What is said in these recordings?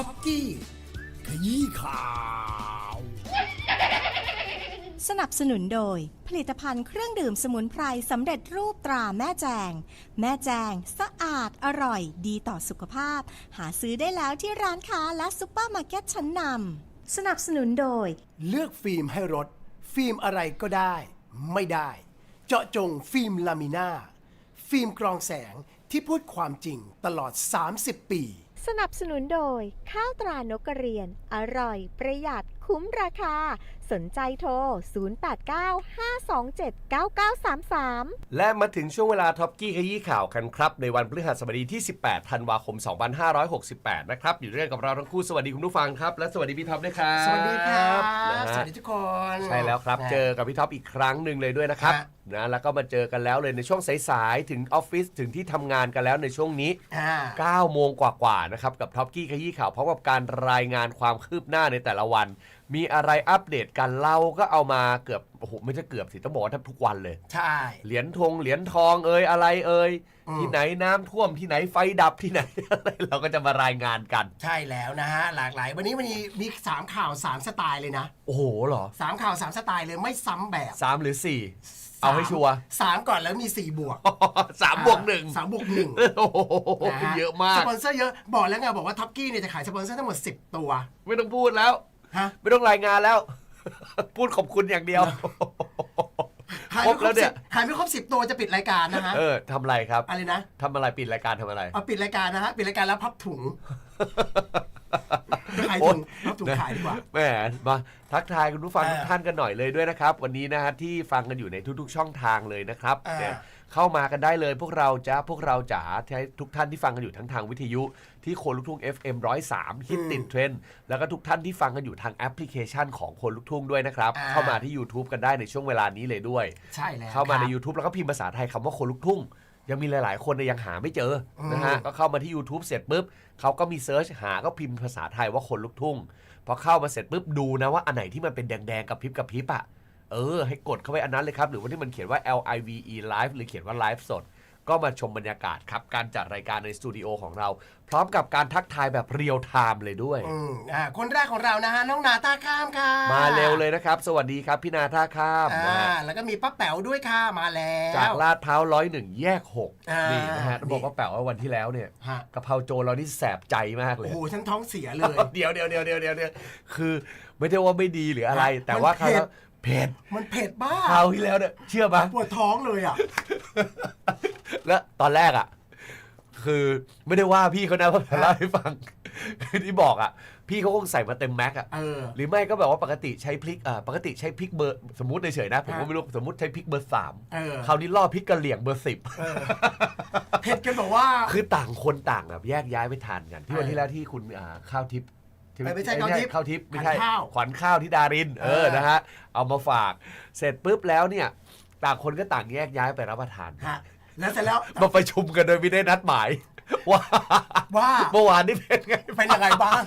ท็อปกี้ขยี้ข่าว สนับสนุนโดย ผลิตภัณฑ์เครื่องดื่มสมุนไพรสำเร็จรูปตราแม่แจง แม่แจง สะอาดอร่อย ดีต่อสุขภาพ หาซื้อได้แล้วที่ร้านค้าและซุปเปอร์มาร์เก็ตชั้นนำสนับสนุนโดย เลือกฟิล์มให้รถ ฟิล์มอะไรก็ได้ ไม่ได้ เจาะจงฟิล์มลามิน่าฟิล์มกรองแสงที่พูดความจริงตลอด 30 ปี สนับสนุนโดย ข้าวตรานกกระเรียน อร่อย ประหยัด คุ้มราคา สนใจโทร 0895279933 และมาถึงช่วงเวลาท็อปกี้ขยี้ข่าวกันครับ ในวันพฤหัสบดีที่ 18 ธันวาคม 2568 นะครับ อยู่ด้วยกับเราทั้งคู่สวัสดีคุณผู้ฟังครับ และสวัสดีพี่ท็อปด้วยครับสวัสดีครับนะฮะสวัสดีทุกคนใช่แล้วครับนะเจอกับพี่ท็อปอีกครั้งหนึ่งเลยด้วยนะครับฮะนะแล้วก็มาเจอกันแล้วเลยในช่วงสายๆถึงออฟฟิศถึงที่ทำงานกันแล้วในช่วงนี้อ่า9โมงกว่าๆนะครับ กับท็อปกี้ขยี้ข่าวพร้อมกับการรายงานความคืบหน้าในแต่ละวัน มีอะไรอัปเดตกันเราก็เอามาเกือบโอ้โหไม่ใช่เกือบสิต้องบอกว่าแทบทุกวันเลย ใช่ เหรียญทงเหรียญทองเอ่ยอะไรเอ่ยอืม ที่ไหนน้ำท่วมที่ไหนไฟดับที่ไหน อะไรเราก็จะมารายงานกัน ใช่แล้วนะฮะ หลากหลาย วันนี้วันนี้มีสามข่าวสามสไตล์เลยนะโอ้โหเหรอสามข่าวสามสไตล์เลยไม่ซ้ำแบบสามหรือสี่เอาให้ชัวร์ สามก่อนแล้วมีสี่บวกสามบวกหนึ่งสามบวกหนึ่งโอ้โหนะฮะเยอะมากสปอนเซอร์เยอะ บอกแล้วไงบอกว่าท็อปกี้เนี่ยจะขายสปอนเซอร์ทั้งหมด 10 ตัว ไม่ต้องพูดแล้ว ฮะไม่ต้องรายงานแล้ว พูดขอบคุณอย่างเดียวขายครไม่บครแล้วบเนี่สิยบขายไม่ครบสิบตัวจะปิดรายการนะฮะเออทำอะไรครับอะไรนะทำอะไรปิดรายการทำอะไร เอาปิดรายการนะฮะปิดรายการแล้วพับถุงขายโอ๊ถุยงพับถุงขายดีกว่า แหมมาทักทายคุณผู้ฟังเออทุกท่านกันหน่อยเลยด้วยนะครับ วันนี้นะฮะที่ฟังกันอยู่ในทุกๆช่องทางเลยนะครับเออเนี่ย เข้ามากันได้เลย พวกเราจะพวกเราจ๋าทุกท่านที่ฟังกันอยู่ทั้งทางวิทยุ ที่โคนลูกทุ่ง FM 103ฮิตติดเทรนด์แล้วก็ทุกท่านที่ฟังกันอยู่ทางแอปพลิเคชันของโคนลูกทุ่งด้วยนะครับ อ่า เข้ามาที่ YouTube กันได้ในช่วงเวลานี้เลยด้วย ใช่แล้วเข้ามาใน ครับ YouTube แล้วก็พิมพ์ภาษาไทยคำว่าคนลุกทุ่ง ยังมีหลาย ๆ คนเนี่ยยังหาไม่เจออมนะฮะก็เข้ามาที่ YouTube เสร็จปุ๊บเขาก็มีเซิร์ชหาก็พิมพ์ภาษาไทยว่าคนลุกทุ่งพอเข้ามาเสร็จปุ๊บดูนะว่าอันไหนที่มันเป็นแดง ๆ กับพริบกับพริบอะ เออ ให้กดเข้าไปอันนั้นเลยครับ หรือว่าที่มันเขียนว่า L I V E Live หรือเขียนว่าไลฟ์สด ก็มาชมบรรยากาศครับ การจัดรายการในสตูดิโอของเรา พร้อมกับการทักทายแบบเรียลไทม์เลยด้วย อืมอ่าคนแรกของเรานะฮะน้องนาตาข้ามค่ะมาเร็วเลยนะครับ สวัสดีครับ พี่นาท่าข้ามอ่านะฮะแล้วก็มีป้าแป๋วด้วยค่ะมาแล้ว จากลาดพร้าวร้อยหนึ่งแยกหกอ่านี่ นี่นะฮะต้องบอกว่าแปลว่าวันที่แล้วเนี่ยฮะกะเพราโจรเรานี่แสบใจมากเลโอ้ย โหฉันท้องเสียเลย เดี๋ยวเดี๋ยวเดี๋ยวเดี๋ยวเดี๋ยวเดี๋ยวคือไม่ได้ว่าไม่ดีหรืออะไร แต่ว่าคราวแล้ว เผ็ดมันเผ็ดบ้าคราวที่แล้วเนี่ยเชื่อปะปวดท้องเลยอะ แล้วตอนแรกอะ คือไม่ได้ว่าพี่เขานะเพราะเล่าให้ฟังคือที่บอกอะ พี่เขาคงใส่มาเต็มแม็กอะเออ หรือไม่ก็แบบว่าปกติใช้พริกอ่าปกติใช้พริกเบอร์สมมติเฉยๆนะผมก็ฮะไม่รู้สมมติใช้พริกเบอร์สามเออ คราวนี้ล่อพริกกะเหลี่ยงเบอร์สิบ เออเผ็ดกันบอกว่า คือต่างคนต่างแบบแยกย้ายไปทานกัน ที่วันที่แล้วที่คุณอ่าข้าวทิพย์ที่ เออไม่ใช่ข้าวทิพย์ข้าวทิพย์ไม่ใช่ขวัญข้าวขวัญข้าวที่ดาริน เอเอออ นะฮะเอามาฝาก เสร็จปุ๊บแล้วเนี่ยต่างคนก็ต่างแยกย้ายไปรับประทาน ฮะแล้วเสร็จแล้วมาประชุมกันโดยไม่ได้นัดหมาย ว่าว่าเมื่อวานนี่เป็นไง เป็นยังไงบ้าง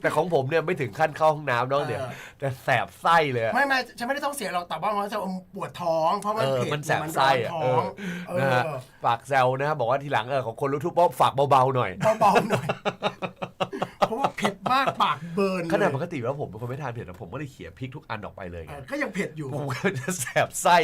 แต่ของผมเนี่ยไม่ถึงขั้นเข้าห้องน้ำน้องเนี่ยเออ แต่แสบไส้เลยอะ ไม่ไม่ฉันไม่ได้ต้องเสียหรอกแต่ว่ามันจะปวดท้อง เพราะมันเออเผ็ดมันแสบร้ไส้อนอะท้เออองเอนะฮะอฝากแซวนะฮะบอกว่าทีหลังเออของคนรู้ทุกป๊อฝากเบาๆหน่อย เบาๆหน่อยเพราะว่าเผ็ดมากปากเบิร์นขนาดปเลยกติแล้วผมเป็นคนไม่ทานเผ็ดแต่ผมก็เลยเขี่ยพริกทุกอันออกไปเลยเอไงอก็ยังเผ็ดอยู่ผมก็จะแสบไส้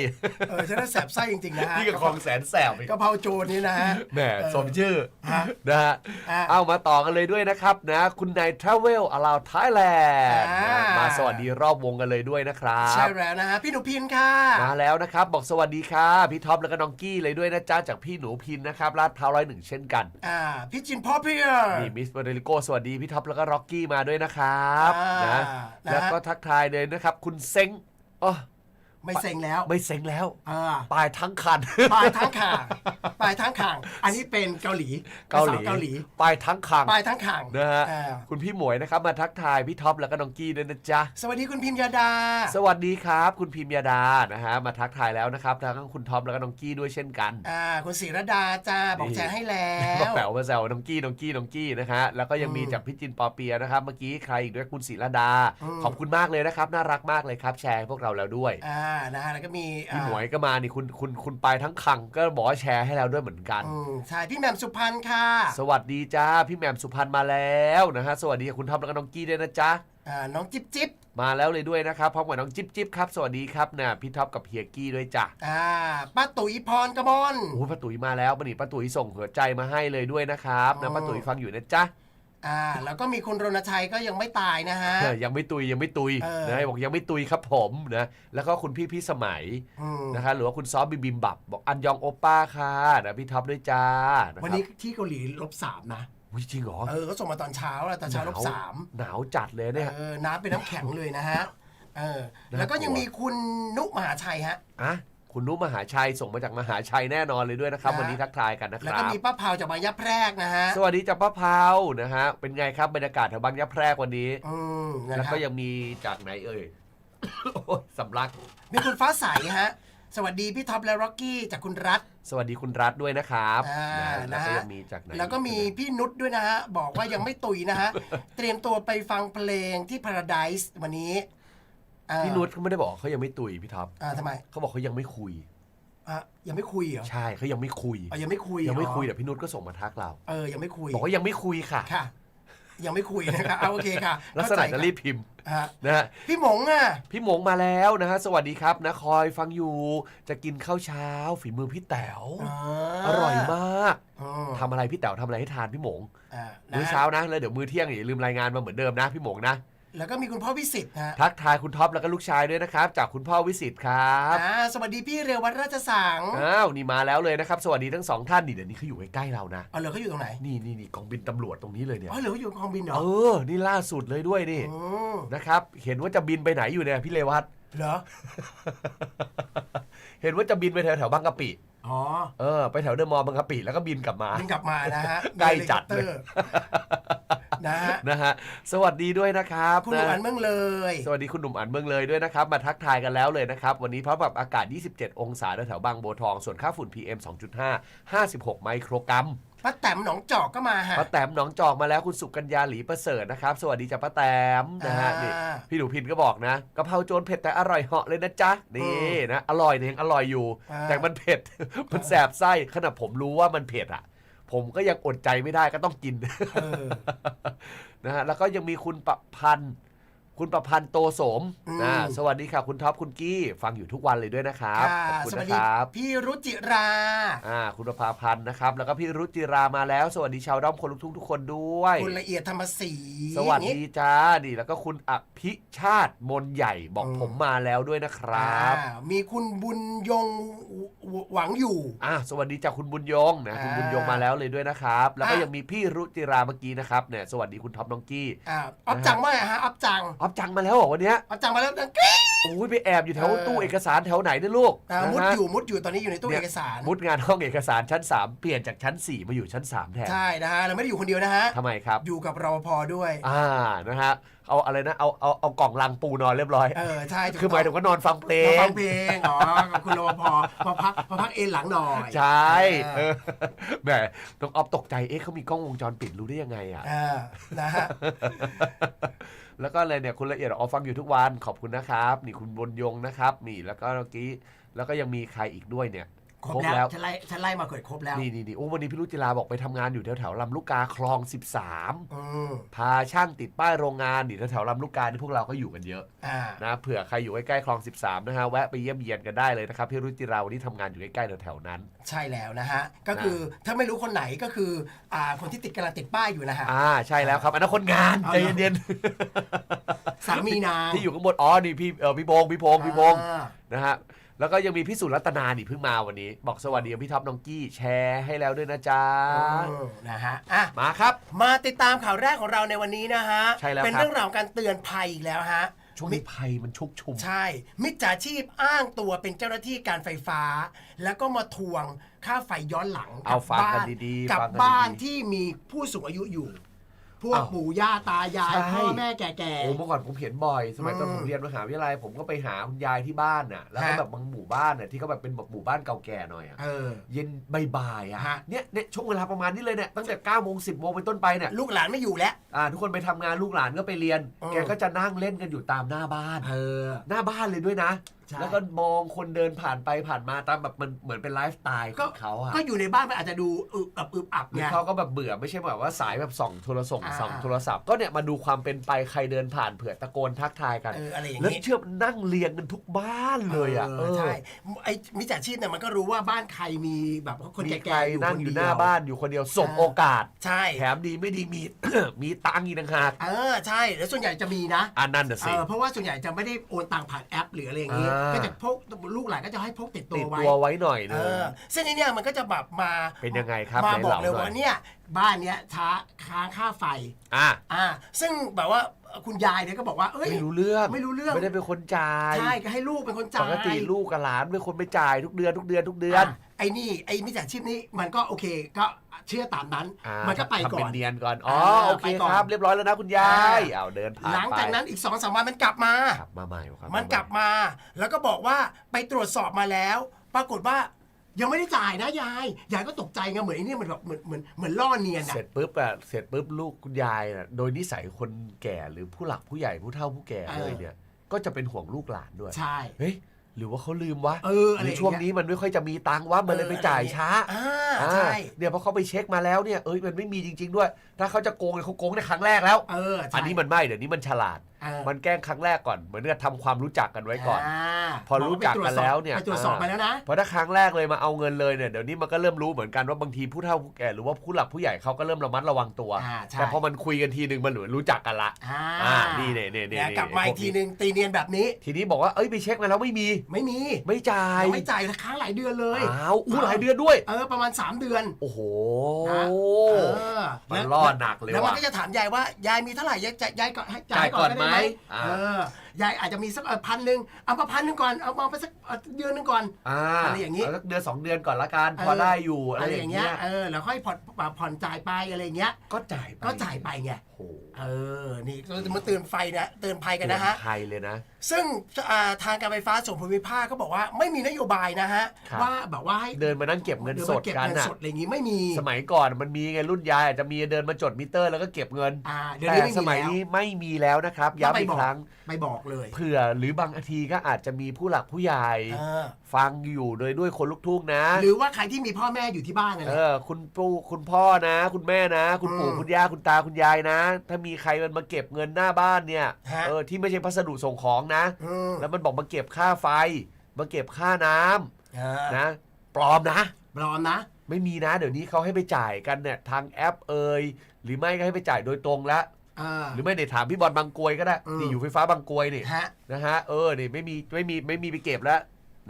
เออฉันน่าแสบไส้จริงๆนะฮะนี่กับคลองแสนแสบอีกกะเพราโจรนี่นะฮะ แหมเออสมชื่อฮะนะฮะอะเอามาต่อกันเลยด้วยนะครับนะ คุณนาย Travel Allow Thailand อ่านะมาสวัสดีรอบวงกันเลยด้วยนะครับ ใช่แล้วนะฮะพี่หนูพินค่ะ มาแล้วนะครับ บอกสวัสดีค่ะ พี่ท็อปแล้วก็น้องกี้เลยด้วยนะจ๊ะจากพี่หนูพินนะครับลาดพร้าวร้อยหนึ่งเช่นกัน อ่าพี่จินพ่อเพียร์ นี่มิสเบอร์ริโกสวัสดีพี่ท็อปแล้วก็ร็อกกี้มาด้วยนะครับอ่านนะนะแล้วก็ทักทายเลยนะครับ คุณเซ็งอ๋อ ไม่เซ็งแล้วไม่เซ็งแล้วอ่าตายทั้งคัน ปลายทั้งข่างปลายทั้งข่าง อันนี้เป็นเกาหลีเกาหลีภษเกาหลีตายทั้งคันปลายทั้งข่างนะฮะอ่าคุณพี่หมวยนะครับมาทักทายพี่ท็อปแล้วก็น้องกี้ด้วยนะจ๊ะ สวัสดีคุณพิมยาดา สวัสดีครับ คุณพิมยาดานะฮะมาทักทายแล้วนะครับทั้งคุณท็อปแล้วก็น้องกี้ด้วยเช่นกันอ่าคุณศิรดาจ้าบอกนี่แชร์ให้แล้มาวแป๋วมาแซวน้องกี้น้องกี้น้องกี้นะฮะแล้วก็ยังมีอืมจากพี่จินปอเปียนะครับเมื่อกี้ใครอีกด้วยคุณศิรดาอืมขอบคุณมากเลยนะครับ น่ารักมากเลยครับ แชร์ให้พวกเราแล้วด้วยอ่านะฮะแล้วก็มีพี่หมวยก็มานี่คุณคุณคุณไปทั้งคังก็บอกว่าแชร์ให้เราด้วยเหมือนกัน อืมใช่พี่แหม่มสุพรรณค่ะสวัสดีจ้าพี่แหม่มสุพรรณมาแล้วนะฮะสวัสดีคุณท็อปแล้วก็น้องกี้ด้วยนะจ๊ะอ่าน้องจิ๊บจิ๊บมาแล้วเลยด้วยนะครับพร้อมกับน้องจิ๊บจิ๊บครับสวัสดีครับเนี่ยพี่ท็อปกับเฮียกี้ด้วยจ้ะอ่าป้าตุ๋ยพรกมล โอ้ยป้าตุ๋ยมาแล้วป้าหนิป้าตุ๋ยส่งหัวใจมาให้เลยด้วยนะครับอ๋นะอป้าตุ๋ยฟังอยู่นะจ๊ะ อ่าแล้วก็มีคุณรณชัยก็ยังไม่ตายนะฮะ เออยังไม่ตุยยังไม่ตุยเออ นะบอกยังไม่ตุยครับผมนะแล้วก็คุณพี่พี่สมัยอืมนะคะหรือว่าคุณซอฟบิบิมบับ บอกอันยองโอป้าค่ะนะพี่ท็อปด้วยจ้าะครับวันนี้ที่เกาหลีลบสามนะอุ๊ยจริงเหรอเออเขาส่งมาตอนเช้าแล้วตอนเช้าลบสามหนาวจัดเลยเนี่ย เออน้ำเป็นน้ำแข็งเลยนะฮะเออน่ากลัวแล้วก็ยังมีคุณนุมหาชัยฮะ อะ คุณนุมหาชัยส่งมาจากมหาชัยแน่นอนเลยด้วยนะครับนะวันนี้ทักทายกันนะคแล้วรัก็บ มีป้าเผาจากบางยะแพรกนะฮะสวัสดีจากป้าเผานะฮะ เป็นไงครับบรรยากาศแถวบางยะแพรกวันนี้อืมนะแล้วครัก็บยังมีจากไหนเอ่ย โอ้ยสำลัก มีคุณฟ้าใสฮะ สวัสดีพี่ท็อปและร็อกกี้จากคุณรัฐ สวัสดีคุณรัฐด้วยนะครับอ่านะแล้วก็นะฮะยังมีจากไหนแล้วก็มีพี่นุชด้วยนะฮะ บอกว่ายังไม่ตุยนะฮะ เตรียมตัวไปฟังเพลงที่ Paradise วันนี้ อ่าพี่นุชเขาไม่ได้บอกเขายังไม่ตุยพี่ท็อปอ่าทำไมเขาบอกเขายังไม่คุย อะยังไม่คุยเหรอใช่เขายังไม่คุยอ๋อยังไม่คุยยังไม่คุยเหรแต่พี่นุชก็ส่งมาทักเรา เออยังไม่คุยบอกว่ายังไม่คุยค่ะ ค่ะ ยังไม่คุยนะครับเอาโอเคค่ะลักษณะเข้าใจจะรีบพิมพ์ฮะนะฮะพี่หมงอะ พี่หมงมาแล้วนะฮะสวัสดีครับนะคอยฟังอยู่จะกินข้าวเช้า ฝีมือพี่แต๋วอร่อยมากอืมทำอะไรพี่แต๋วทำอะไรให้ทานพี่หมง อ่านะมื้อเช้านะแล้วเดี๋ยวมื้อเที่ยงอย่าลืมรายงานมาเหมือนเดิมนะพี่หมงนะ แล้วก็มีคุณพ่อวิสิตนะฮะทักทายคุณท็อปแล้วก็ลูกชายด้วยนะครับ จากคุณพ่อวิสิตครับอ่าสวัสดีพี่เรวัตราชสังอ้าวนี่มาแล้วเลยนะครับ สวัสดีทั้งสองท่านนี่เดี๋ยวนี้เขาอยู่ใกล้ๆเรานะเอาเหรอเขาอยู่ตรงไหนนี่นี่นี่กองบินตำรวจตรงนี้เลยเนี่ยอ๋อเหรอเขาอยู่กองบินเหรอเออนี่ล่าสุดเลยด้วยนี่อืมนะครับ เห็นว่าจะบินไปไหนอยู่เนี่ยพี่เลวัตเหรอ เห็นว่าจะบินไปแถวแถวๆบางกะปิ อ๋อเออไปแถวเดอะมอลล์บางกะปิแล้วก็บินกลับมา บินกลับมานะฮะใกล้จัดเลยมีฮลิคอปตอร์นะฮะนะฮะสวัสดีด้วยนะครับคุณหนุ่มนะอันเมืองเลย สวัสดีคุณหนุ่มอันเมืองเลยด้วยนะครับ มาทักทายกันแล้วเลยนะครับ วันนี้พร้อมกับอากาศ 27 องศาแถวๆบางบัวทอง ส่วนค่าฝุ่น PM 2.5 56 ไมโครกรัม ป้าแต้มหนองจอกก็มาฮะ ป้าแตมหนองจอกมาแล้วคุณสุกัญญาหลีประเสริฐนะครับ สวัสดีจ้าป้าแตมนะฮะอ่านี่นี่พี่หนูพินก็บอกนะกะเพราโจรเผ็ดแต่อร่อยเหาะเลยนะจ๊ะนี่นะอร่อยเนี่ยยังอร่อยอยู่ อ่า แต่มันเผ็ด มันแสบไส้ขนาดผมรู้ว่ามันเผ็ดอะ ผมก็ยังอดใจไม่ได้ก็ต้องกิน เออ นะฮะแล้วก็ยังมีคุณประพันธ์ คุณประพันธ์โตโสมอืม นะสวัสดีค่ะ คุณท็อปคุณกี้ ฟังอยู่ทุกวันเลยด้วยนะครับค่ะขอบคุณสวัสนะดีครับพี่รุจิรา อ่าคุณประภาพันธ์นะครับ แล้วก็พี่รุจิรามาแล้ว สวัสดีชาวด้อมคนลุกทุ่งทุกคนด้วย คุณละเอียดธรรมศรีสวัสอย่างดีงี้จ้านี่แล้วก็คุณอภิชาติมนใหญ่บอกอืมผมมาแล้วด้วยนะครับอ่ามีคุณบุญยงหวังอยู่ อ่าสวัสดีจากคุณบุญยงนะคุณอ่าบุญยงมาแล้วเลยด้วยนะครับ แล้วก็อะ ยังมีพี่รุจิราเมื่อกี้นะครับเนี่ยสวัสดีคุณท็อปน้องกี้ อ่าออฟจังว่าไงฮะออฟจังออฟจังมาแล้วเหรอวันเนี้ยออฟจังมาแล้วดังกรี๊ด โอ้ยไปแอบอยู่แถวเออ ตู้เอกสารแถวไหนเนี่ยลูกอ่ามุดนะฮะ อยู่มุดอยู่ตอนนี้อยู่ในตู้เนี่เอยกสารมุดงานห้องเอกสารชั้น 3 เปลี่ยนจากชั้น 4 มาอยู่ชั้น 3 แทนใช่นะฮะเราไม่ได้อยู่คนเดียวนะฮะทำไมครับ อยู่กับรปภด้วย อ่านะฮะเอาอะไรนะเอาเอาเอากล่องลังปูนอนเรียบร้อย เออใช่ถูกคือหมายถึงว่านอนฟังเพลเรางฟังเพลงอ๋อกับคุณรปภมาพักมาพักเอนหลังหน่อยใช่เอเอออแหมน้องออฟตกใจเอ๊ะเขามีกล้องวงจรปิดรู้ได้ยังไงอะอ่านะฮะ แล้วก็อะไรเนี่ยคุณละเอียดออฟฟังอยู่ทุกวันขอบคุณนะครับ นี่คุณบนยงนะครับ นี่แล้วก็เมื่อกี้แล้วก็ยังมีใครอีกด้วยเนี่ย ครบแล้วฉันไล่ฉันไล่มาเกิดครบแล้ว นี่นี่นี่โอ้วันนี้พี่รุจิลาบอกไปทำงานอยู่แถวแถวๆลำลูกกาคลอง 13อืมพาช่างติดป้ายโรงงานนี่แถวแถวๆลำลูกกาที่พวกเราก็อยู่กันเยอะอ่า นะเผื่อใครอยู่ใกล้ๆคลอง 13 นะฮะแวะไปเยี่ยมเยียนกันได้เลยนะครับพี่รุจิราวันนี้ทำงานอยู่ใกล้ๆแถวๆนั้น ใช่แล้วนะฮะ ก็คือถ้าไม่รู้คนไหนก็คืออ่าคนที่ติดกำลังติดป้ายอยู่นะฮะ อ่าใช่แล้วครับอันนั้นคนงานเอาใจเหรอ เย็นสามีนางๆที่อยู่ข้างบนอ๋อนี่พี่เออพี่พงษ์พี่พงษ์พี่พงษ์อ่านะฮะ แล้วก็ยังมีพี่สุรัตนานี่เพิ่งมาวันนี้ บอกสวัสดีพี่ท็อปน้องกี้แชร์ให้แล้วด้วยนะจ๊ะ เออนะฮะอะมาครับ มาติดตามข่าวแรกของเราในวันนี้นะฮะ ใช่แล้วเป็นครับเรื่องราวการเตือนภัยอีกแล้วฮะ ช่วงนี้ภัยมันชุกชุม ใช่ มิจฉาชีพอ้างตัวเป็นเจ้าหน้าที่การไฟฟ้า แล้วก็มาทวงค่าไฟย้อนหลังเอาฟังกันบ้ดีๆกับฟังกันบ้านดีๆที่มีผู้สูงอายุอยู่ พวกอ้าวปู่ย่าตายายใช่ พ่อแม่แก่โอ้เมื่อก่อนผมเห็นบ่อย สมัยตอนอืมผมเรียนมหาวิทยาลัยผมก็ไปหาคุณยายที่บ้านน่ะ แล้วก็ฮะ แบบบางหมู่บ้านน่ะที่เขาแบบเป็นแบบหมู่บ้านเก่าแก่หน่อยอะ ๆ เออ เย็นบ่ายๆอะฮะ เนี่ยเนี่ยช่วงเวลาประมาณนี้เลยเนี่ยตั้งแต่9ก้าโมงสิบโมงเป็นต้นไปเนี่ยลูกหลานไม่อยู่แล้ว อ่าทุกคนไปทำงานลูกหลานก็ไปเรียน เออ แกก็จะนั่งเล่นกันอยู่ตามหน้าบ้าน เออ หน้าบ้านเลยด้วยนะ ใช่ แล้วก็มองคนเดินผ่านไปผ่านมาตามแบบมันเหมือนเป็นไลฟ์สไตล์ของเขาอะก็อยู่ในบ้านมันอาจจะดูอึบอับอึบอับหรือไงเขาก็แบบเบื่อไม่ใช่แบบว่าสายแบบส่องโทรศัพท์อ่า ส่องโทรศัพท์ก็เนี่ยมาดูความเป็นไปใครเดินผ่านเผื่อตะโกนทักทายกัน เอออะไรอย่างแล้วนี้เชื่อมันนั่งเรียงกันทุกบ้านเลยอะเออใช่ไอ้มิจฉาชีพเนี่ยมันก็รู้ว่าบ้านใครมีแบบคนมีแก่ใครๆอยู่นั่งคนอยู่เดีหน้ายว บ้านอยู่คนเดียวสบโอกาส ใช่ แถมดีไม่ดีมี มีตังค์อีกต่างหากเออใช่แล้วส่วนใหญ่จะมีนะอันนั้นน่ะเอสิ อเพราะว่าส่วนใหญ่จะไม่ได้โอนตังค์ผ่านแอปหรืออะไรอย่างนี้ อ่าก็จะพกลูกหลานก็จะให้พกติดตัติวดไว้ ตัวไว้หน่อยนึเองอซึ่งไอ้เนี่ยมันก็จะแบบมาเป็นยังไงครับมาไหนบอกเล่าเลยหน่อว่ายเนี่ยบ้านเนี้ยช้าค้างค่าไฟ อะอ่า ซึ่งแบบว่าคุณยายเนี่ยก็บอกว่า เอ้ย ไม่รู้เรื่องไม่รู้เรื่อง ไม่ได้เป็นคนจ่าย ใช่ก็ให้ลูกเป็นคนจ่ายปกติลูกกับหลานเป็นคนไปจ่ายทุกเดือนทุกเดือนทุกเดือนอะ ไอ้นี่ไอ้มิจฉาชีพนี้มันก็โอเคก็เชื่อตามนั้น อ่ามันก็ไปทำก่เป็อน นเนียนก่อน อ๋ออ่าโอเคไปก่อนครับ เรียบร้อยแล้วนะคุณยายอ่าเอาเดินผ่านหลังจากนั้นไปอีกสองสามวันมันกลับมา กลับมาใหม่ครับมันกลับมา แล้วก็บอกว่าไปตรวจสอบมาแล้ว ปรากฏว่ายังไม่ได้จ่ายนะยาย ยายก็ตกใจไงเหมือนไอ้นี่มันแบบเหมือนเหมือนเหมือนล่อเนียนอะ เสร็จปุ๊บอะเสร็จปุ๊บลูกคุณยายน่ะ โดยนิสัยคนแก่หรือผู้หลักผู้ใหญ่ผู้เฒ่าผู้แก่เลยเนี่ย ก็จะเป็นห่วงลูกหลานด้วย ใช่ เฮ้ย หรือว่าเขาลืมวะเอออะหไรรืออย่างช่วงเงี้ยนี้มันไม่ค่อยจะมีตังค์วะมันเลยไปจ่ายช้าอ่าอ่าใช่เนี่ยพอเขาไปเช็คมาแล้วเนี่ยเอ้ยมันไม่มีจริง ๆ ด้วย ถ้าเขาจะโกงเนี่ยเขาโกงในครั้งแรกแล้ว เออใช่อันนี้มันไม่เดี๋ยวนี้มันฉลาด เออ มันแกล้งครั้งแรกก่อนเหมือนกับทำความรู้จักกันไว้ก่อนาพอรู้จักกันแล้วเนี่ย ไปตรวจสอบมาแล้วนะ เพราะถ้าครั้งแรกเลยมาเอาเงินเลยเนี่ยเดี๋ยวนี้มันก็เริ่มรู้เหมือนกันว่าบางทีผู้เฒ่าผู้แก่หรือว่าผู้หลักผู้ใหญ่เขาก็เริ่มระมัดระวังตัว อ่าใช่ แต่พอมันคุยกันทีหนึ่งมันเหมือนรู้จักกันละอ่าอ่านี่เนี่ยเนี่ยเนี่ยกลับมาอีกทีพวนึงตีเนียนแบบนี้ ทีนี้บอกว่าเอ้ยไปเช็คมาแล้วไม่มี ไม่มีไม่จ่ายยังไม่จ่ายค้างหลายเดือนเลย อ้าวอู้หลายเดือนด้วย เออประมาณ 3 เดือน โอ้โหนะเออมันแล้วรอดหนักเลยแล้วมันว่ะ ก็จะถามยายว่ายายมีเท่าไหร่ยายจ่ายยายก่อนให้จ่าจ่ายยก่ก่ออนนได้ไหไหมมอ่าเออยายอาจจะมีสักพันหนึ่งเอามาพันหนึ่งก่อนเอามาไปสักเอ่อเดือนหนึงก่อนอ่าอะไรอย่างนี้นี้สักเดือนสองเดือนก่อนละกันเออพอได้อยู่อะอะไรไรออย่าย่างงเงี้เงี้ยยเออแล้วค่อยผ่อนผ่อนจ่ายไปอะไรอย่างเงี้ย ก็จ่ายไปก็จ่ายไปไงโอ้โหเออนี่เราจะมาเตือนไฟนะเตือนภัยกันนะฮะใครเลยนะ ซึ่งอ่าทางการไฟฟ้าส่วนภูมิภาคก็บอกว่าไม่มีนโยบายนะฮะครับว่าแบบว่าให้เดินมานั่งเก็บเงินเดินสมาดเก็บกันเงินน่ะสดอะไรอย่างงี้ไม่มีสมัยก่อนมันมีไงรุ่นยายอาจจะมีเดินมาจดมิเตอร์ แล้วก็เก็บเงินอ่าเดี๋ยวแต่นี้ไม่สมีมัยแล้วนี้ไม่มีแล้วนะครับต้องไปย้ำอีกบอกครั้ง ไม่บอกเลย เผื่อหรือบางทีก็อาจจะมีผู้หลักผู้ใหญ่ เออ ฟังอยู่โดยด้วยคนลูกทุ่งนะ หรือว่าใครที่มีพ่อแม่อยู่ที่บ้านนั่นแหเอละอคุณปู่คุณพ่อนะ คุณแม่นะ คุณปู่อืมคุณย่าคุณตาคุณยายนะ ถ้ามีใครมันมาเก็บเงินหน้าบ้านเนี่ยฮะ เออที่ไม่ใช่พัสดุส่งของนะ อืมแล้วมันบอกมาเก็บค่าไฟมาเก็บค่าน้ำเออนะปลอมนะ ปลอมนะ ไม่มีนะ เดี๋ยวนี้เขาให้ไปจ่ายกันเนี่ยทางแอปเอยหรือไม่ก็ให้ไปจ่ายโดยตรงแล้วเออหรือไม่ได้ถามพี่บอลบางกรวยก็ได้ อืม นี่อยู่ไฟฟ้าบางกรวยนี่ฮะ นะฮะเออนี่ไม่มีไม่มีไม่มีไปเก็บแล้ว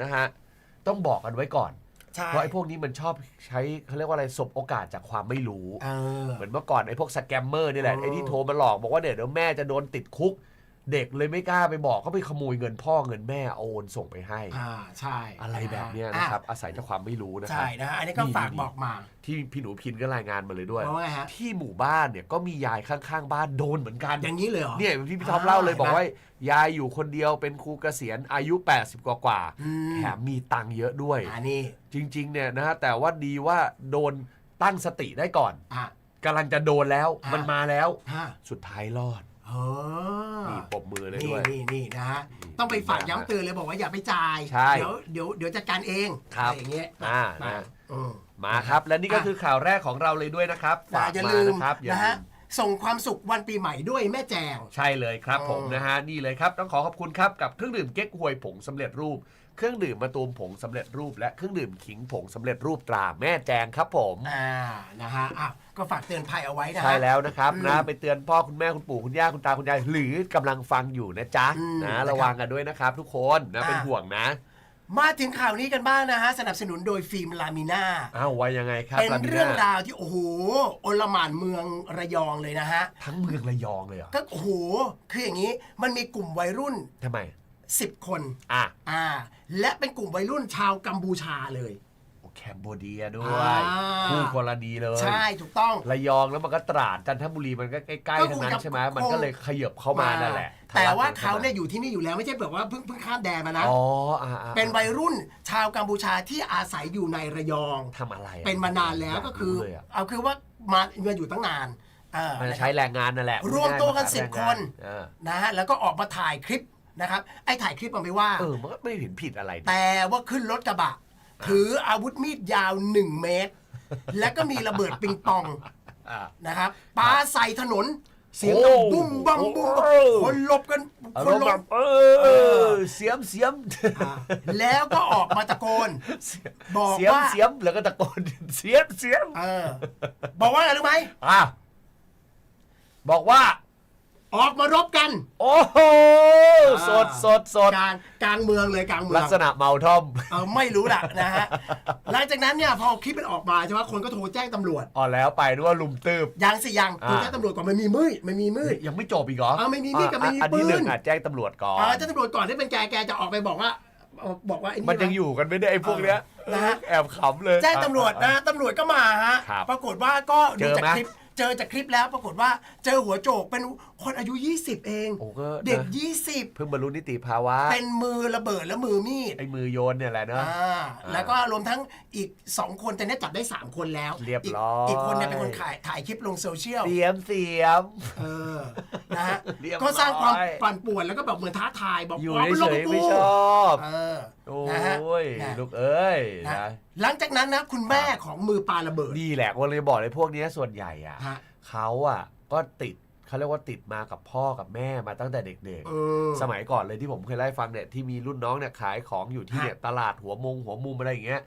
นะฮะต้องบอกกันไว้ก่อน ใช่เพราะไอ้พวกนี้มันชอบใช้เขาเรียกว่าอะไรสบโอกาสจากความไม่รู้ เออ เหมือนเมื่อก่อนไอ้พวกสแกมเมอร์นี่แหละเออไอ้ที่โทรมาหลอกบอกว่าเดี๋ยวเดี๋ยวแม่จะโดนติดคุก เด็กเลยไม่กล้าไปบอกเขาไปขโมยเงินพ่อเงินแม่โอนส่งไปให้ อ่าใช่อะไรแบบเนี้ยนะครับอาศัยจากความไม่รู้นะคใช่รับนะฮะอันนี้ก็นี่ฝากนี่บอกมา ที่พี่หนูพินก็รายงานมาเลยด้วยเพราะว่าไงฮะ ที่หมู่บ้านเนี่ยก็มียายข้างๆ บ้านโดนเหมือนกัน อย่างนี้เลยเหรอ เนี่ยที่พี่ท็อปเล่าเลยอ่าบอกว่า ยายอยู่คนเดียวเป็นครูเกษียณอายุ 80 กว่ากว่าๆอืม แถมมีตังค์เยอะด้วยอันนี้จริงๆเนี่ยนะฮะแต่ว่าดีว่าโดนตั้งสติได้ก่อนอะ กำลังจะโดนแล้วอ่ามั มันมาแล้ว ฮะสุดท้ายรอด เออนี่ปรบมือเลยนี่ด้วย นี่นี่นะฮะนี่ต้องไปฝากนะฮะย้ำเตือนเลยบอกว่าอย่าไปจ่าย ใช่เดี๋ยวเดี๋ยวเดี๋ยวจัดการเองครับ อะไรอย่างเงี้ยอ่ามานะอืมมาครับ และนี่ก็คือข่าวแรกของเราเลยด้วยนะครับแต่ฝากอย่ามาลืมนะครับอย่านะลืฮะมส่งความสุขวันปีใหม่ด้วยแม่แจง ใช่เลยครับอ๋อผมนะฮะนี่เลยครับต้องขอขอบคุณครับกับเครื่องดื่มเก๊กฮวยผงสำเร็จรูป เครื่องดื่มมะตูมผงสำเร็จรูป และเครื่องดื่มขิงผงสำเร็จรูปตราแม่แจงครับผม อ่า นะฮะอะ ก็ฝากเตือนภัยเอาไว้นะฮะ ใช่แล้วนะครับอืมนะไปเตือนพ่อคุณแม่คุณปู่คุณย่าคุณตาคุณยายหรือกำลังฟังอยู่นะจ๊ะอืมนะนะครับระวังกันด้วยนะครับ ทุกคนนะอ่า เป็นห่วงนะมาถึงข่าวนี้กันบ้างนะฮะ สนับสนุนโดยฟิล์มลามิน่า อ้าวว่ายังไงครับเป็นลามิน่าเรื่องราวที่ โอ้โหโอลหมานเมืองระยองเลยนะฮะ ทั้งเมืองระยองเลยเหรอก็โอ้โห คืออย่างนี้มันมีกลุ่มวัยรุ่น ทำไม10 คน อะอ่า และเป็นกลุ่มวัยรุ่นชาวกัมพูชาเลยโอ้ แคมโบเดียด้วอ่ายคู่กรณีเลยใช่ถูกต้อง ระยองแล้วมันก็ตราดจันทบุรีมันก็ใกล้ก็ๆคทั้งงนั้นจะใช่ไหมมันคง ก็เลยขยับเข้ามานั่นแหละแต่ว่าทะลักเขาเนี่ยอยู่ที่นี่อยู่แล้วไม่ใช่แบบว่าเพิ่งเพิ่งข้ามแดนมานะ อ๋ออ่าๆเป็นวัยรุ่นชาวกัมพูชาที่อาศัยอยู่ในระยอง ทำอะไรอะเป็นมานานแล้วก็คือยารู้เลยะเอาคือว่ามามาอยู่ตั้งนานเออ มันจะใช้แรงงานนั่นแหละรวมตัวกันง่ายๆสิบแรงคงานนเออนะฮะแล้วก็ออกมาถ่ายคลิปนะครับไอ้ถ่ายคลิปมันไม่ว่า เออมันก็ไม่เห็นผิดอะไรนี่แต่ว่าขึ้นรถกระบะ ถืออาวุธมีดยาว 1 เมตร แล้วก็มีระเบิดปิงปองอ่า นะครับปาใส่ถนน เสียงโอ้ดังบุ้มบังบุ้มบังโอ้ คนหลบกันอาครนมณ์หลแบบบเอเอออเสียมเสียมอ่าแล้วก็ออกมาตะโกน บอกเสียมว่า เสียมแล้วก็ตะโกนเสียมเสียมเออ บอกว่าอะไรรู้ไหม อะบอกว่า ออกมารบกัน โอ้โหอ่าสดสดสดกลางกลางเมืองเลยกลางเมืองลักษณะเมาท่อมเออไม่รู้ล่ะนะฮะหลังจากนั้นเนี่ยพอคลิปมันออกมาใช่ไหมคนก็โทรแจ้งตำรวจอ๋อแล้วไปด้วยว่าลุมตืบยังสิยังอ่าโทรแจ้งตำรวจก่อนมันมีมืดมันมีมืดยังไม่จบอีกเหรออะไม่มีมีดกับไม่มีอะอันที่ปืนหนึ่งอะแจ้งตำรวจก่อนเออแจ้งตำรวจก่อนที่เป็นแกแกจะออกไปบอกว่าเอ่อบอกว่าไอ้มันยังอยู่กันไม่ได้ไอ้พวกเนี้ยนะฮะแอบขำเลยแจ้งตำรวจนะตำรวจก็มาฮะครับปรากฏว่าก็ดูจากเจอไหมคลิป เจอจากคลิปแล้วปรากฏว่าเจอหัวโจกเป็นคนอายุ 20 เอง โอ้ก็เด็กนะ20 เพิ่งบรรลุนิติภาวะเป็นมือระเบิดและมือมีดไอ้มือโยนเนี่ยแหละเนอะ อ่าแล้วก็รวมทั้งอีก 2 คนแต่เนี้ยจับได้ 3 คนแล้วเรียบร้อย กอีกคนเนี่ยเป็นคนถ่ายถ่ายคลิปลงโซเชียล เสียมเสียม เออ นะฮะ เรียบร้อย ก็สร้างความปั่นป่วนแล้วก็แบบเหมือนท้าทายบอกอยู่ว่าเฉยๆกูไม่ชอบ เออ โอ้นะฮะยนะ ลูกเอ้ยนะนะหลังจากนั้นนะคุณแม่ของมือปาระเบิด นี่แหละว่าเลยบอกเลยพวกเนี้ยส่วนใหญ่อะฮะ เขาอะก็ติดเขาเรียกว่าติดมากับพ่อกับแม่มาตั้งแต่เด็กเออ ๆ สมัยก่อนเลยที่ผมเคยไล่าให้ฟังเนี่ยที่มีรุ่นน้องเนี่ยขายของอยู่ที่ฮะ เนี่ยตลาดหัวมุงหัวมุมอะไรอย่างเงี้ย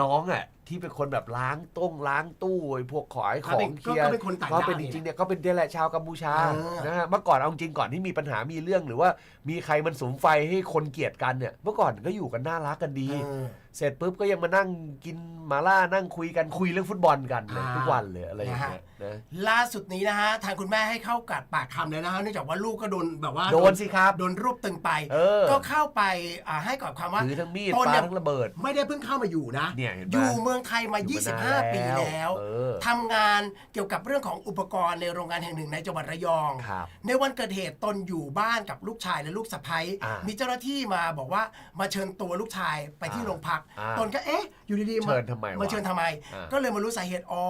น้องอะที่เป็นคนแบบล้างต้งล้างตู้ไอ้พวกขายขก็อเป็งนเคลียร์ก็เป็นคนต่างก็ด้าวเป็นจริงๆเนี่ยก็เป็นเดแหละชาวกัมพูชาเออ นะฮะเมื่อก่อนเอาจริงก่อนที่มีปัญหามีเรื่องหรือว่ามีใครมันสุมไฟให้คนเกลียดกันเนี่ยเมื่อก่อนก็อยู่กันน่ารักกันดี เออ เสร็จปุ๊บก็ยังมานั่งกินหมาล่านั่งคุยกันคุยเรื่องฟุตบอลกันเลยอ่า ทุกวันเลยอะไรอย่างเงี้ยนะล่าสุดนี้นะฮะทางคุณแม่ให้เข้ากัดปากคำเลยนะฮะเนื่องจากว่าลูกก็โดนแบบว่าโดนสิครับ โดนรูปตึงไป เออ ก็เข้าไปอ่าให้กับความว่า ถือทั้งมีดตนปาเนี่ย ทั้งระเบิด ไม่ได้เพิ่งเข้ามาอยู่นะ เนี่ยเห็นไหม อยู่เมืองไทยมาอยู่มานาน25 ปีแล้วเออ ทำงานเกี่ยวกับเรื่องของอุปกรณ์ในโรงงานแห่งหนึ่งในจังหวัดระยอง ครับในวันเกิดเหตุตนอยู่บ้านกับลูกชายและลูกสะใภ้มีเจ้าหน้าที่มาบอกว่ามาเชิญตัวลูกชายไปที่อ่าโรงพัก อ่าตนก็เอ๊ะ อยู่ดีๆเชิญทำไมวะมาเชิญทำไม อ่า ก็เลยมารู้สาเหตุอ๋อ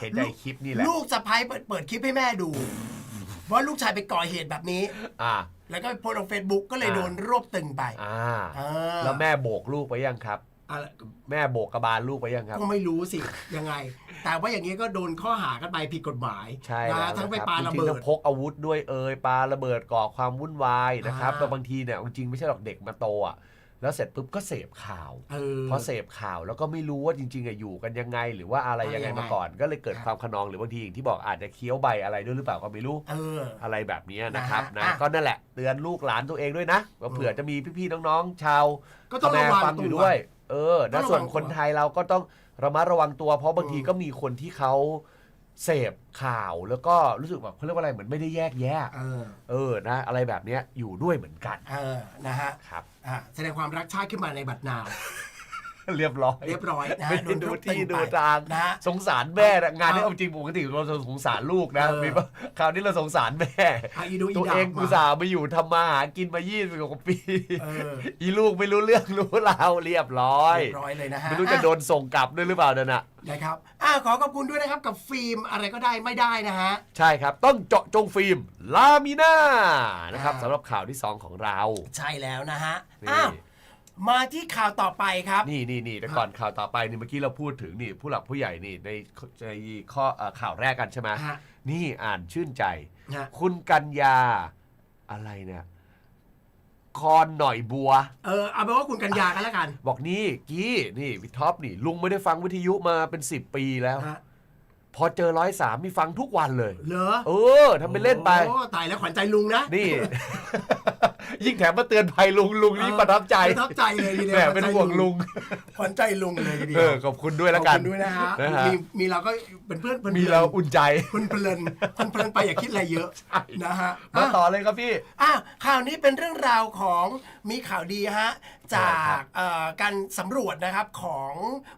เห็นในคลิปนี่แหละลูกสะใภ้เปิดเปิดคลิปให้แม่ดู ว่าลูกชายไปก่อเหตุแบบนี้ อ่า แล้วก็ไปโพสต์ลงเฟซบุ๊กก็เลยอ่า โดนรวบตึงไปอ่า อ่าแล้วแม่โบกลูกไปยังครับ อะไรแม่โบกกระบาลลูกไปยังครับ ก็ไม่รู้สิ ยังไง แต่ว่าอย่างนี้ก็โดนข้อหากันไปผิดกฎหมายใช่นะแล้วทั้งไปนคบปาจระริงเบิๆดต้องพกอาวุธด้วยเอ่ยปาระเบิดก่อความวุ่นวายนะครับอ่าแล้วบางทีเนี่ยจริงๆไม่ใช่หรอกเด็กมาโตอะแล้วเสร็จปุ๊บก็เสพข่าวเออพอเสพข่าวแล้วก็ไม่รู้ว่าจริงๆอะอยู่กันยังไง หรือว่าอะไรยังไงอะไรยังไงมาก่อน ก็เลยเกิดครับความขนองหรือบางทีอย่างที่บอกอาจจะเคี้ยวใบอะไรด้วยหรือเปล่าก็ไม่รู้เอออะไรแบบนี้นะครับนะนะฮะอะก็นั่นแหละเตือนลูกหลานตัวเองด้วยนะว่าเผื่อจะมีพี่ๆน้องๆชาวก็ต้องระวังฟังอยู่ตัวด้วย เออต้นะองระวังส่วนคนตัวไทยเราก็ต้องระมัดระวังตัว เพราะบางทีอืมก็มีคนที่เขาเสพข่าวแล้วก็รู้สึกแบบเขาเรียกว่าอะไรเหมือนไม่ได้แยกแยะ เออ เออนะ อะไรแบบเนี้ยอยู่ด้วยเหมือนกัน เออ นะฮะครับ อ่าแสดงความรักชาติขึ้นมาในบัตรนาว เรียบร้อย เรียบร้อยนะฮะไม่ได้โนดูรวบตึที่งดูไปทางนะฮะสงสารแม่นะงานนี้เอาเอาจริงปกติเราจะสงสารลูกนะเออมีปะคราวนี้เราสงสารแม่อะอีดูอีตัวดาเองบอุตมาส่าห์มาอยู่ทำมาหากินมา20กว่าปีเอออีลูกไม่รู้เรื่องรู้ราวเรียบร้อยเรียบร้อยเลยนะฮะไม่รู้จะโดนส่งกลับด้วยหรือเปล่าเนยน่ะนะครับอ่าขอขอบคุณด้วยนะครับกับฟิล์มอะไรก็ได้ไม่ได้นะฮะ ใช่ครับ ต้องเจาะจงฟิล์มลามิน่านะครับอ่าสำหรับข่าวที่ 2 ของเรา ใช่แล้วนะฮะนี่อ้าว มาที่ข่าวต่อไปครับ นี่นี่นี่แต่ก่อนข่าวต่อไปนี่เมื่อกี้เราพูดถึงนี่ผู้หลักผู้ใหญ่นี่ในในข้อเอ่อข่าวแรกกันใช่ไหมฮะนี่อ่านชื่นใจ ฮะ คุณกัญญาอะไรเนี่ยคอนหน่อยบัว เออเอาเป็นว่าคุณกัญญากันแล้วกันบอกนี่กี้นี่วิท็อปนี่ ลุงไม่ได้ฟังวิทยุมาเป็นสิบปีแล้ว ฮะพอเจอร้อยสามมีฟังทุกวันเลย เหรอเออทำเป็นเล่นไป โอ้ตายแล้วขวัญใจลุงนะ นี่ ยิ่งแถมมาเตือนภัยลุงลุงนี่ประทับใจประทับใจเลยทีเดียวแหมเป็นห่วงลุงขวัญใจลุงเลยทีเดีเอยวอขอบคุณด้วยแล้วกันขอบคุณด้วยนะฮะนะฮะมีมีเราก็เป็นเพื่อนเพลินๆมีเราอุ่นใจเพลินเพลินเพลินเพลินไปอย่าคิดอะไรเยอะนะฮะมาต่อเลยครับพี่อะข่าวนี้เป็นเรื่องราวของ มีข่าวดีฮะ จาครักบเอ่อการสำรวจนะครับของ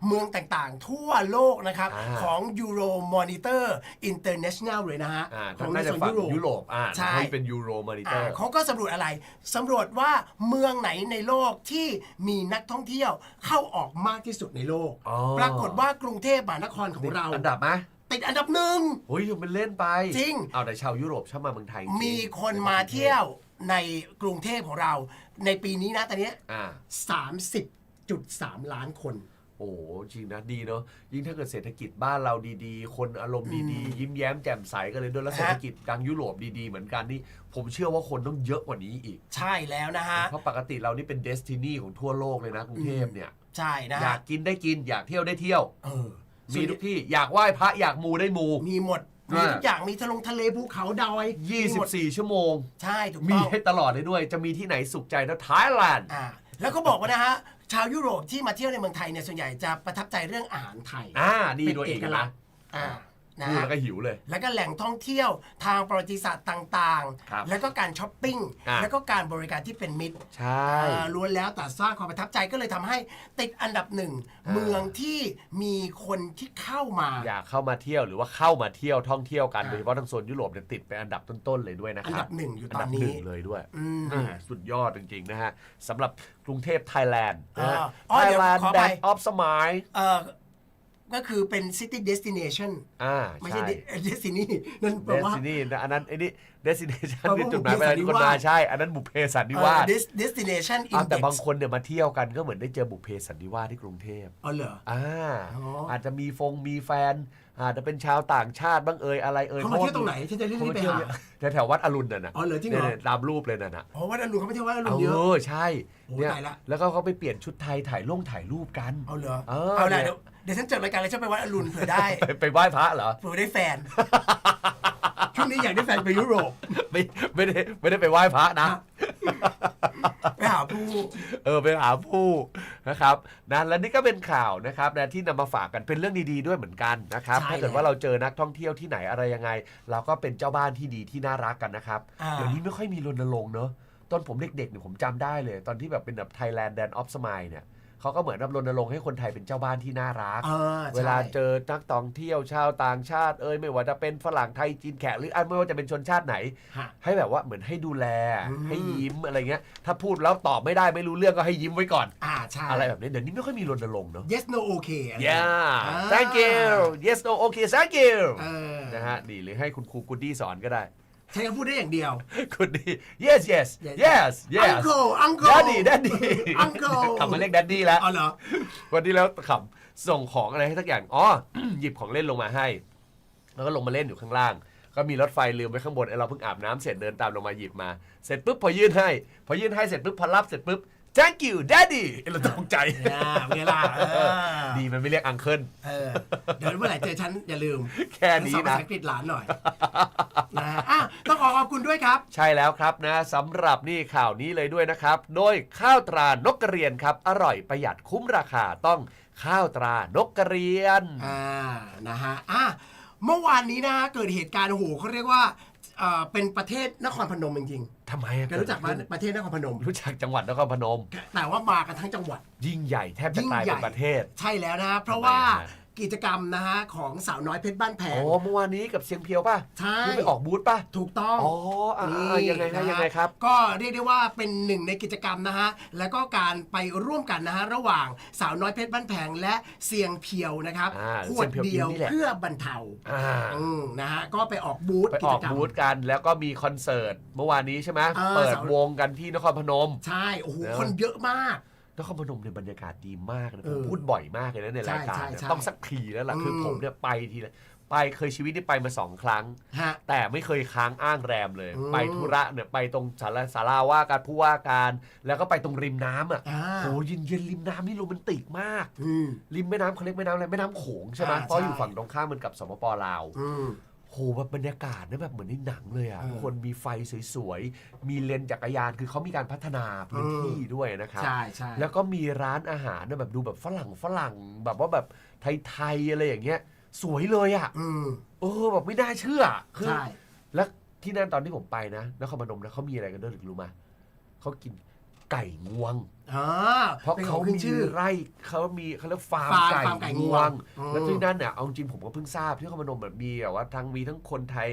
เมืองต่างๆ ทั่วโลกนะครับ อ่า ของ Euro Monitor International เลยนะฮะ อ่าของน่าจะในฝั่ส่งวนยุโรปอ่าใช่ ให้เป็นยูโรมอนิเตออ่าร์ เขาก็สำรวจอะไร สำรวจว่าเมืองไหนในโลกที่มีนักท่องเที่ยวเข้าออกมากที่สุดในโลก อ๋อ ปรากฏว่ากรุงเทพมหานครของเรา อันดับไหมติดอันดับหนึ่งเฮ้ยยังเป็นเล่นไปจริง เอาแต่ชาวยุโรปชอบมาเมืองไทยจริงมีคนมาเที่ยว ในกรุงเทพของเรา ในปีนี้นะตอนเนี้ยอ่า30.3ล้านคน โอ้โหจริงนะดีเนาะยิ่งถ้าเกิดเศรษฐกิจบ้านเราดีๆ คนอารมณ์ดีๆ ยิ้มแย้มแจ่มใสกันเลยด้วยแล้วฮะ เศรษฐกิจทางยุโรปดีๆ เหมือนกันนี่ ผมเชื่อว่าคนต้องเยอะกว่านี้อีก ใช่แล้วนะฮะ เพราะปกติเรานี่เป็นเดสตินีของทั่วโลกเลยนะกรุงเทพเนี่ย ใช่นะอยาฮะกกินได้กินอยากเที่ยวได้เที่ยว เออมีทุกที่อยากไหว้พระอยากมูได้มู มีหมด มีทุกอย่างมีทะลงทะเลภูเขาดอยมีหมด24 ชั่วโมง ใช่ถูกมีต้องให้ตลอดเลยด้วย จะมีที่ไหนสุขใจนะไทยแลนด์อ่าแล้วก็บอกว่านะฮะชาวยุโรปที่มาเที่ยวในเมืองไทยเนี่ยส่วนใหญ่จะประทับใจเรื่องอาหารไทยอ่าดีเป็นด้วยเออีกกลันะกษณ์อ่า นะพูดฮะแล้วก็หิวเลย แล้วก็แหล่งท่องเที่ยวทางประวัติศาสตร์ต่างครับๆ แล้วก็การช้อปปิ้ง อะ แล้วก็การบริการที่เป็นมิตรใช่ อ่าล้วนแล้วแต่สร้างความประทับใจก็เลยทำให้ติดอันดับหนึ่ง อ่า เมืองที่มีคนที่เข้ามา อยากเข้ามาเที่ยวหรือว่าเข้ามาเที่ยวท่องเที่ยวกันอ่าโดยเฉพาะทางโซนยุโรปเนี่ยติดเป็นอันดับต้นๆเลยด้วยนะคอันรัดับบหนึ่งอยู่อัตนอดันบหนึ่นี้งเลยด้วยอืม อ่าสุดยอดจริงๆนะฮะสำหรับกรุงเทพไทยแลนด์นะฮะอ่าอ๋อไทเดี๋ยยวแลนด์ขอแดไปนออฟสมัยเออ ก็คือเป็น city destination อ่าไม่ใช่ ใช่ de- destiny นั่นแปเดลว่าซินี่อันนั้นไอ้นี่เดซิเนชันแปลว่า คือจุดหมายปลายทางที่คนบุพเพสันนิวาสมาใช่ อันนั้นบุพเพสันนิวาส เออ des- destination อ้าวแต่ index บางคนเนี่ยมาเที่ยวกันก็เหมือนได้เจอบุพเพสันนิวาสที่กรุงเทพอ๋อเหรอ อ่าอ๋ออ อาจจะมีฟงมีแฟน อาจจะเป็นชาวต่างชาติบ้างเอ่ยอะไรเอ่ยเขามาเที่ยวตรงไหนฉันจะรีบเขาๆมาไปเที่ยวหา เยอะแถวๆวัดอรุณน่ะนะอ๋อเหรอจริงเหรอ นี่ยตามรูปเลยน่ะนะอ๋อวัดอรุณเขาไปเที่ยววัดอรุเอณเยอะอใช่โอ้เนี่ยตายละ แล้วก็เขาไปเปลี่ยนชุดไทยถ่ายลงถ่ายรูปกัน เอาเหรอเออเอาละเนี่ย เดี๋ยว เดี๋ยวฉันจดรายการเลยฉันไปวัดอรุณเผื่อได้ ไปไปไหว้พระเหรอ เผื่อได้แฟน ช่วงนี้อยากได้แฟนไปยุโรป ไม่ไม่ได้ไม่ได้ไปไหว้พระนะ ไปหาผู้ เออไปหาผู้นะครับนะและนี่ก็เป็นข่าวนะครับนะที่นำมาฝากกันเป็นเรื่องดีๆด้วยเหมือนกันนะครับ ใช่ถ้าเกิดแล้วว่าเราเจอนักท่องเที่ยวที่ไหนอะไรยังไง เราก็เป็นเจ้าบ้านที่ดีที่น่ารักกันนะครับอ่า เดี๋ยวนี้ไม่ค่อยมีรณรงค์เนอะตอนผมเด็กๆเนี่ยผมจำได้เลย ตอนที่แบบเป็นแบบ Thailand Dan of Smile เนี่ย เขาก็เหมือนแบบรณรงค์ให้คนไทยเป็นเจ้าบ้านที่น่ารัก เออใช่เวลาเจอนักท่องเที่ยวชาวต่างชาติเอ้ยไม่ว่าจะเป็นฝรั่งไทยจีนแขกหรืออันไม่ว่าจะเป็นชนชาติไหน ฮะ ให้แบบว่าเหมือนให้ดูแล อืม ให้ยิ้มอะไรเงี้ย ถ้าพูดแล้วตอบไม่ได้ไม่รู้เรื่องก็ให้ยิ้มไว้ก่อน อ่าใช่ อะไรแบบนี้เดี๋ยวนี้ไม่ค่อยมีรณรงค์เนาะ yes no okay อะไร yeah อ่า thank you yes no okay thank you เออนะฮะดีหรือให้คุณครูกูดดี้สอนก็ได้ ใช้คำพูดได้อย่างเดียวกูดดี้ yes yes yes yes uncle uncle daddy daddy uncle กลับมาเรียก daddy แล้วอ๋อเหรอวันที่แล้วขำส่งของอะไรให้ทักอย่างอ๋อหยิบของเล่นลงมาให้ แล้วก็ลงมาเล่นอยู่ข้างล่าง ก็มีรถไฟลืมไว้ข้างบนไอ้เราเพิ่งอาบน้ำเสร็จเดินตามลงมาหยิบมา เสร็จปุ๊บพอยื่นให้ พอยื่นให้เสร็จปุ๊บพอรับเสร็จปุ๊บ thank you daddy ไอ้เราตกใจ อ่าเป็นไงล่ะเออดีมันไม่เรียกอังเคิล เออเดี๋ยวเมื่อไหร่เจอฉันอย่าลืมแค่นี้สอนภานะษาอังกฤษหลานหน่อยนะฮะอะต้องขอขอบคุณด้วยครับ ใช่แล้วครับนะสำหรับนี่ข่าวนี้เลยด้วยนะครับ โดยข้าวตรานกกระเรียนครับ อร่อยประหยัดคุ้มราคาต้องข้าวตรานกกระเรียน อ่า นะฮะ อะ เมื่อวานนี้นะฮะเกิดเหตุการณ์โอ้โหเขาเรียกว่า เอ่อเป็นประเทศนครพนมจริงทำไมอะๆแกรู้จักไหมประเทศนครพนม รู้จักจังหวัดนครพนม แต่ว่ามากันทั้งจังหวัด ยิ่งใหญ่แทบจะกลายยิ่งใหญ่ เป็นประเทศ ใช่แล้วนะฮะเพราะทำไมว่าฮะ กิจกรรมนะฮะของสาวน้อยเพชรบ้านแพโอ้งเมื่อวานนี้กับเสียงเพียวป่ะใช่ ที่ไปออกบูธป่ะ ถูกต้องอ๋ออ่าอ่ายังไงฮะนะยังไงครับ ก็เรียกได้ว่าเป็นหนึ่งในกิจกรรมนะฮะ แล้วก็การไปร่วมกันนะฮะ ระหว่างสาวน้อยเพชรบ้านแพงและเสียงเพียวนะครับอ่าขวดเดียวเสียงเพียวนี่แหละ เพื่อบรรเทาอ่าอืมนะฮะ ก็ไปออกบูธไปกิอจอกกรรม บูธกันแล้วก็มีคอนเสิร์ตเมื่อวานนี้ใช่ไหมเออเปิดสาว วงกันที่นครพนม ใช่ โอ้โห เนอะ คนเยอะมาก นครพนมเนี่ยบรรยากาศดีมากนะเอผมอพูดบ่อยมากเลยนะในรายการใช่เนี่ยใช่ต้องสักทีแล้วล่ะคืออืมผมเนี่ยไปทีละไปเคยชีวิตนี่ไปมาสองครั้ง ฮะ แต่ไม่เคยค้างอ้างแรมเลย อืม ไปธุระเนี่ยไปตรงสาราสาราว่าการผู้ว่าการ แล้วก็ไปตรงริมน้ำอะอ่าโอ้เย็นเย็นๆริมน้ำนี่โรแมนติกมาก อืม ริมแม่น้ำเขาเรียกแม่น้ำอะไรแม่น้ำโขงใช่ไหมอ่าเพราะอยู่ใช่ฝั่งตรงข้ามมันกับสปปลาว อืม โหแบบบรรยากาศเนี่ยแบบเหมือนในหนังเลยอะเออคนมีไฟสวยๆ มีเลนจักรยานคือเขามีการพัฒนาพื้นที่ด้วยนะครับ ใช่ใช่ แล้วก็มีร้านอาหารเนี่ยแบบดูแบบฝรั่งฝรั่งแบบว่าแบบไทยๆอะไรอย่างเงี้ย สวยเลยอะอืมเออแบบไม่น่าเชื่อคือ ใช่ แล้วที่นั่นตอนที่ผมไปนะนครพนมนะเขามีอะไรกันด้วยหรือรู้ไหมเขากินไก่งวง อ่าเพราะป็นขเขาองขึ้นมีชื่อ ไร่เขามีเขาเรียกฟาร์มฟาร์มไก่ฟาร์มไก่งงววงงอืมแล้วที่นั่นเนี่ยเอาจริงผมก็เพิ่งทราบที่นครพนมแบบมีแบบว่าทั้งมีทั้งคนไทย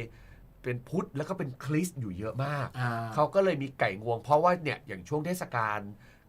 เป็นพุทธแล้วก็เป็นคริสต์อยู่เยอะมาก อ่าเขาก็เลยมีไก่งวง เพราะว่าเนี่ยอย่างช่วงเทศกาล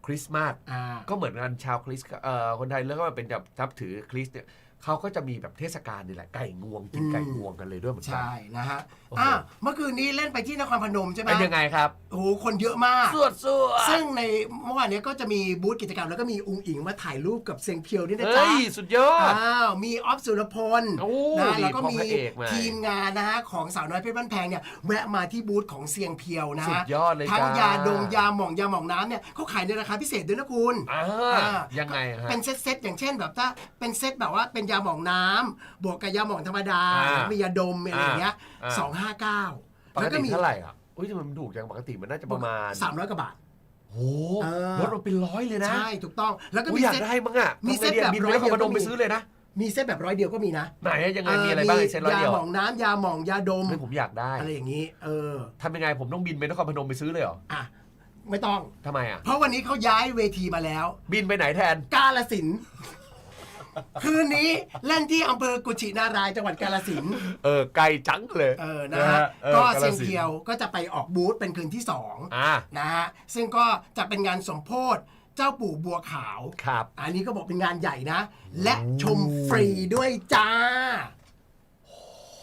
คริสต์มาสอ่า ก็เหมือนกันชาวคริสต์เอ่อคนไทยแล้วก็เป็นแบบนับถือคริสต์เนี่ย เขาก็จะมีแบบเทศกาลนี่แหละไก่งวงกินไก่งวงกันเลยด้วยเหมือนกัใช่นะฮะโอ้โห อะเมื่อคืนนี้เล่นไปที่นครพนมใช่ไหมเป็นยังไงครับโอ้โหคนเยอะมาก สวดสวดซึ่งในเมื่อวานเนี้ยก็จะมีบูธกิจกรรม แล้วก็มีอุงอิงมาถ่ายรูปกับเซียงเพียวด้วยนะจ๊ะเฮ้ยสุดยอด อ้าวมีออฟสุรพลโอ้นะนี่แล้วก็พ่อมีพระเอกมาทีมงานนะฮะของสาวน้อยเพชรบ้านแพงเนี่ยแวะมาที่บูธของเซียงเพียวนะสุฮะดยอดเลยทั้งจ้ยาดงยาหม่องยาหม่องน้ำเนี่ยเขาขายในราคาพิเศษด้วยนะคุณ อ่าอ่ายังไงฮะ เป็นเซตเซตๆอย่างเช่นแบบถ้าเป็นเซตแบบว่าเป็นยาหม่องน้ำบวกกับยาหม่องธรรมดาอ่าแล้วมียาดมอะไรอย่างเงี้ยอ่า สองห้าเก้าปกติเท่าไหร่อะอุ้ยทำไมมันถูกจังปกติมันน่าจะประมาณสามร้อยกว่าบาทโหเออ ลดลงเป็นร้อยเลยนะใช่ถูกต้องแล้วก็อุ้ยมีอยากเซตได้มั้งอะมีเซ็ตทำไงดีแบบบินไปนครร้อยเดียวพนมก็มีไปซื้อเลยนะ มีเซตแบบร้อยเดียวก็มีนะไหนอะยังไงมีอะไรบ้างในเซ็ตร้อยเดียวยาหม่องน้ำยาหม่องยาดมเฮ้ยผมอยากได้อะไรอย่างนี้ เออทำยังไงผมต้องบินไปนครพนมไปซื้อเลยเหรออะไม่ต้อง ทำไมอะ เพราะวันนี้เขาย้ายเวทีมาแล้ว บินไปไหนแทน กาลสินธุ์ คืนนี้เล่นที่อำเภอกุชินารายจังหวัดกาลสินธุ์เออไกลจังเลยเออนะฮะออก็าฬเซียงสินธุ์เพียวก็จะไปออกบูธเป็นคืนที่สองอ่านะฮะซึ่งก็จะเป็นงานสมโพธเจ้าปู่บัวขาว ครับ อันนี้ก็บอกเป็นงานใหญ่นะ และชมฟรีด้วยจ้า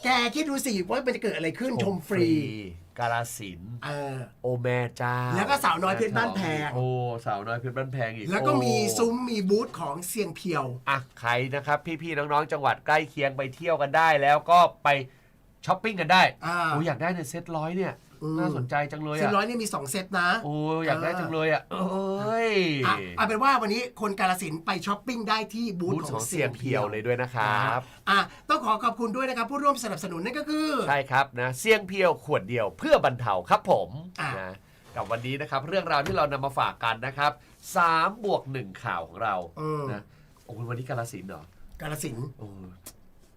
แกคิดดูสิว่ามันจะเกิดอะไรขึ้นชมฟรี กาลสินธุ์เออโอแม่จ้าแล้วก็สาวน้อยเพชรบ้านแพง โอ้สาวน้อยเพชรบ้านแพงอีกแล้วก็มีโอ้ ซุ้มมีบูธของเซียงเพียว อะใครนะครับพี่ๆน้องๆจังหวัดใกล้เคียงไปเที่ยวกันได้แล้วก็ไปช้อปปิ้งกันได้อ่า โอ้อยากได้ในเซ็ตร้อยเนี่ยอืม น่าสนใจจังเลยเซียงอะร้อยนี่มี 2 เซตนะ โอ้อยากได้จังเลยอะเอ้ยอะเอาเป็นว่าวันนี้คนกาลสินธุ์ไปช้อปปิ้งได้ที่บูธบูธขขอองงเซีเสียยงงเพีเพียยววเลยด้วยนะครับ อะต้องขอขอบคุณด้วยนะครับผู้ร่วมสนับสนุนนั่นก็คือ ใช่ครับนะเสียงเพียวขวดเดียวเพื่อบรรเทาครับผมอะ นะกับวันนี้นะครับ เรื่องราวที่เรานำมาฝากกันนะครับ3บวก1ข่าวของเราอืมนะโอ้ยวันนี้กาลสินธุ์เหรอกาลสินธุ์ โอ้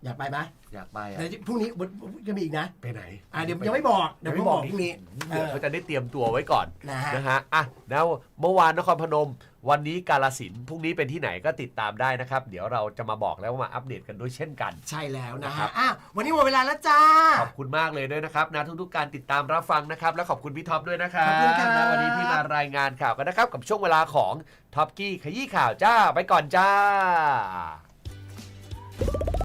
อยากไปไหมอยากไปอะเดี๋ยวพรุ่งนี้จะมีอีกนะ ไปไหน อะเดี๋ยวยังไม่บอก เดี๋ยวไม่บอกพรุ่งนี้ เดี๋ยวเขาจะได้เตรียมตัวไว้ก่อนนะฮะนะฮะอะแล้วเมื่อวานนครพนม วันนี้กาลสินธุ์พรุ่งนี้เป็นที่ไหนก็ติดตามได้นะครับ เดี๋ยวเราจะมาบอกแล้วมาอัปเดตกันด้วยเช่นกัน ใช่แล้วนะครัฮะบอะวันนี้หมดเวลาแล้วจ้า ขอบคุณมากเลยด้วยนะครับนะทุกๆการติดตามรับฟังนะครับ และขอบคุณพี่ท็อปด้วยนะครับขอบคุณครับนะวันนี้ที่มารายงานข่าวกันนะครับ กับช่วงเวลาของท็อปกี้ขยี้ข่าวจ้าไปก่อนจ้า